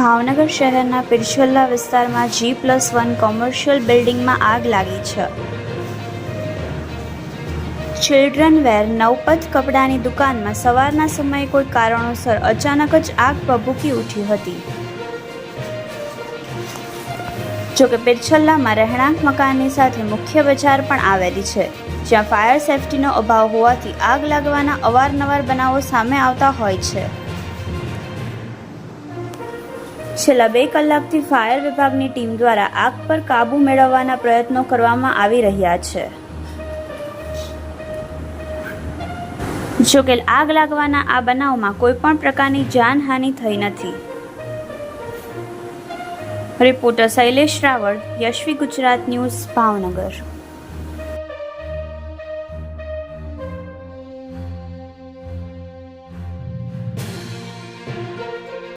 ભાવનગર શહેરના પિરછોલ્લા વિસ્તારમાં G plus one commercial બિલ્ડિંગમાં આગ લાગી છે. ચિલ્ડ્રન વેર નવપથ કપડાની દુકાનમાં સવારના સમયે કોઈ કારણોસર અચાનક જ આગ ભભૂકી ઉઠી હતી. જોકે પિરછલ્લામાં રહેણાંક મકાનની સાથે મુખ્ય બજાર પણ આવેલી છે, જ્યાં ફાયર સેફટીનો અભાવ હોવાથી આગ લાગવાના અવારનવાર બનાવો સામે આવતા હોય છે. છેલ્લા બે કલાકથી ફાયર વિભાગની ટીમ દ્વારા આગ પર કાબૂ મેળવવાના પ્રયત્નો કરવામાં આવી રહ્યા છે. જોકે આગ લાગવાના આ બનાવમાં કોઈ પણ પ્રકારની જાનહાનિ થઈ નથી. Reporter Shailesh Raval, Yashvi Gujarat news, Bhavnagar.